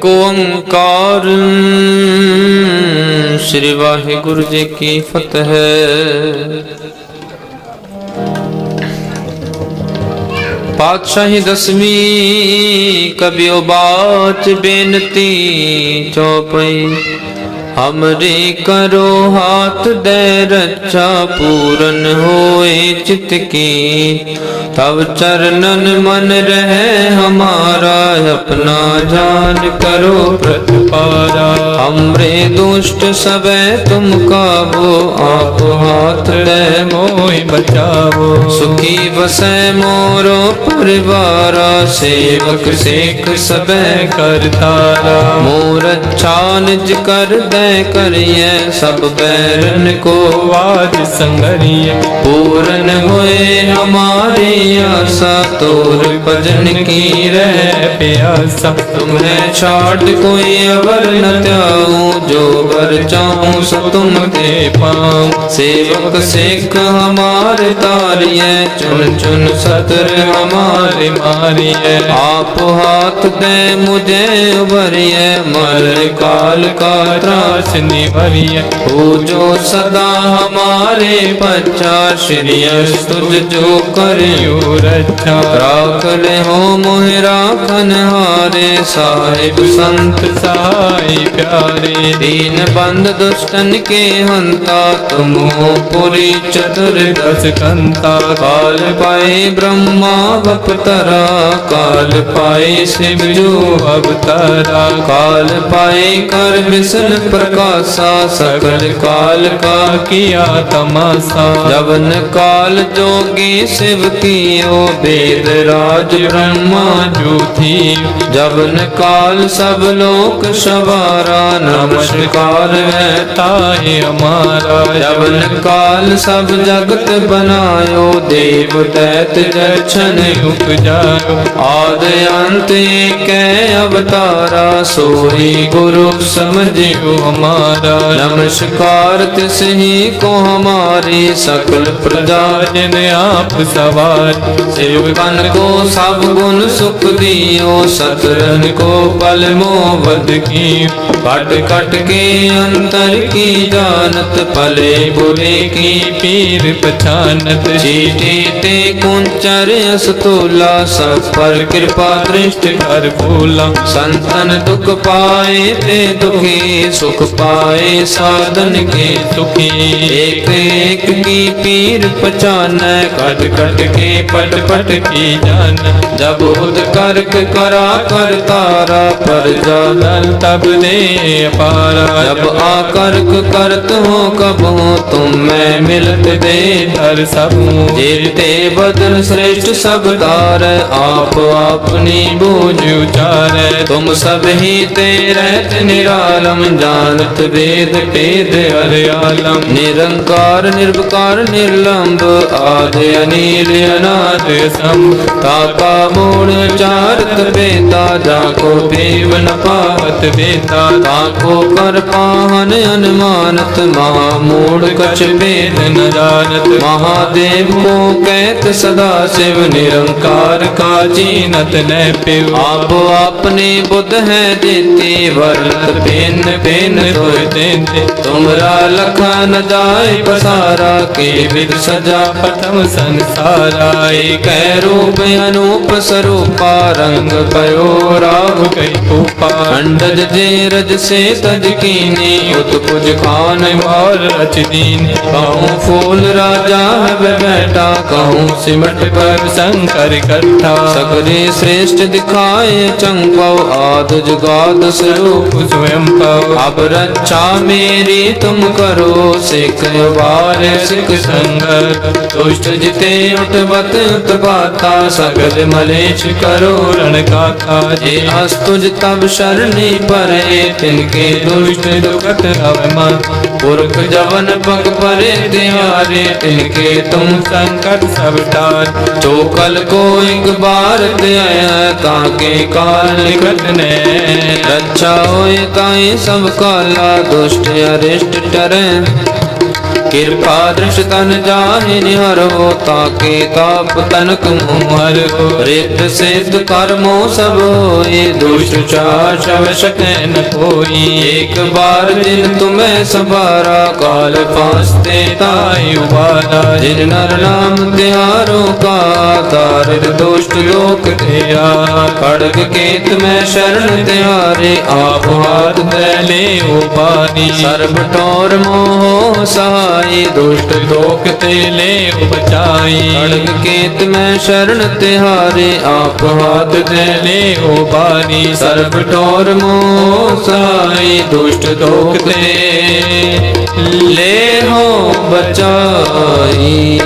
ਇਕ ਓੰਕਾਰ ਸ੍ਰੀ ਵਾਹਿਗੁਰੂ ਜੀ ਕੀ ਫਤਿਹ। ਪਾਤਸ਼ਾਹੀ ਦਸਵੀਂ ਕਬਿਓ ਬਾਚ ਬੇਨਤੀ ਚੌਪਈ ہمری کرو ہاتھ دے رچا پورن ہوئے چت کی تب چرنن من رہے ہمارا اپنا جان کرو پرت پارا ہمرے دوشت سب تم کابو آپ ہاتھ دے موئی بچاو سکھی بسے مورو پریوارا سیوک سیک سب کر تارا مور کر دے ਕਰੀਐ ਸਭ ਬੈਰਨ ਕੋ ਆਜ ਸੰਗਰੀਏ। ਪੂਰਨ ਹੋਏ ਹਮਾਰੀ ਆਸਾ, ਤੋਰ ਭਜਨ ਕੀ ਰਹਿ ਪਿਆਸਾ। ਤੁਮਹਿ ਛਾੜ ਕੋਈ ਅਵਰ ਨ ਧਿਆਉ, ਜੋ ਵਰ ਚਾਹੂੰ ਸੋ ਤੁਮ ਤੇ ਪਾਉ। ਸੇਵਕ ਸਿੱਖ ਹਮਾਰੇ ਤਾਰੀਐ ਚੁਨ ਚੁਨ ਸਤਰ ਹਮਾਰੇ ਮਾਰੀਏ ਆਪ ਹਾਥ ਦੇ ਮੁਝੇ ਉਭਰੀਐ, ਮਲ ਕਾਲ ਕਾ وریے پوجو سدا ہمارے پچاس شری تجھ جو کریو رچا راکل ہو مہرا ہارے صاحب سنت سائی پیارے دین بند دشتن کے ہنتا تم ہو پوری چتر دس کنتا کال پائے برہما بپترا کال پائے شیو جو اب ترا کال پائے کر بسن پر زبر کا سا، سکل کال کا کیا تماسا جبن کال جوگی شیو کیو بید راج برہما جو تھی۔ جبن کال سب لوک سوارا نمشکار رہتا ہے ہمارا۔ جبن کال سب جگت بنایو، دیو تیت جرچن اک جاؤ آد کے ابتارا سوری گروہ سمجھو۔ हमारा नमस्कार तिस ही को हमारी सकल प्रजा जिन आप सवार सेवकन को सब गुण सुख दियो सतरन को पल मोवद की کٹ کٹ کے انتر کی جانت پلے برے کی پیر پچھانت چیٹے تے کنچر استولا سب پر کرپا درشت گھر بھولا سنتن دکھ پائے تے دکھی سکھ پائے سادن کے دکھی ایک ایک کی پیر پچانا کٹ کٹ کے پٹ پٹ کی جانا جب خود کرک کرا کر تارا پر جانل تب دے दे अपारा जब आकर्क करत हो कब हो तुम मैं मिलत दे हर सब जेते बदन श्रेष्ठ सब तार आप अपनी बूझ उचार तुम सब ही ते रहत निरालम जानत वेद भेद हरियालम निरंकार निर्विकार निर्लंब आदि अनिल अनाद सम ताका मूल चारत बेता जाको देव न पावत बेता ताको कर पाहन अनुमानत महामूढ़ कछ भेद न जानत महादेव को कहत सदा शिव निरंकार का जीनत न पिव आप अपने बुद्ध है देते वर्त पेन पेन धोय देते तुमरा लखा न जाय पसारा के विद सजा प्रथम संसारा एक है रूप अनूप स्वरूपा रंग पयो राव गई تجھ سے تجکینی ات کچھ کھانے مار اچ دینی کہوں فول راجہ ہے بیٹا کہوں سمٹ پر سنکر کٹھا۔ سکرے سریشت دکھائے چنگ پاؤ آد جگاد سروپ سویم پاؤ۔ اب رچا میری تم کرو سکھ بار سکھ سنگر۔ دوشت جتے اٹھ بت باتا سکر ملیش کرو رنکا کھا تھا جے اس تجھ شرنی پرے तिनके दुष्ट दुखत अवमान पुरख जवन पग परे तिहारे तिनके तुम संकट सब टार चोकल को एक बार दया ताके काल निकट ने रक्षा होए ताई सब काला दुष्ट अरिष्ट टरे ਕਿਰਪਾ ਦ੍ਰਿਸ਼ ਤਨ ਜਾਹਿ ਨਿਹਰੋ ਤਾਕੇ ਤਾਪ ਤਨਕ ਮੋਹਰ ਰਿਤ ਸਿਧ ਕਰਮੋ ਸਭ ਹੋਏ, ਦੁਸ਼ਟ ਚਾਰ ਸਕੈ ਨ ਕੋਈ। ਇੱਕ ਬਾਰ ਜਿਨ ਤੁਮੈ ਸਵਾਰਾ ਕਾਲ ਫਾਸਤੇ ਤਾਈ ਉਬਾਰਾ। ਜਿਨ ਨਰ ਨਾਮ ਤਿਆਰੋ ਕਾ, ਤਾਰਿਤ ਦੁਸ਼ਟ ਲੋਕ ਤਿਆ ਖੜਗ ਕੇਤ ਮੈਂ ਸ਼ਰਨ ਤਿਆਰੇ ਆਪ ਹਾਥ ਦੇ ਲੈ ਉਪਾਨੀ ਸਰਬ ਟੋਰ ਮੋਹ ਸਹਾਈ ਦੁਸ਼ਟ ਲੋਕ ਤੇ ਲੈ ਬਚਾਈ ਖੜਗ ਕੇਤ ਮੈਂ ਸ਼ਰਨ ਤਿਹਾਰੇ, ਆਪ ਹਾਥ ਦੇ ਲੈ ਉਪਾਨੀ ਸਰਬ ਟੋਰ ਮੋਹ ਸਹਾਈ ਦੁਸ਼ਟ ਲੋਕ ਤੇ ਲੈ ਹੋ ਬਚਾਈ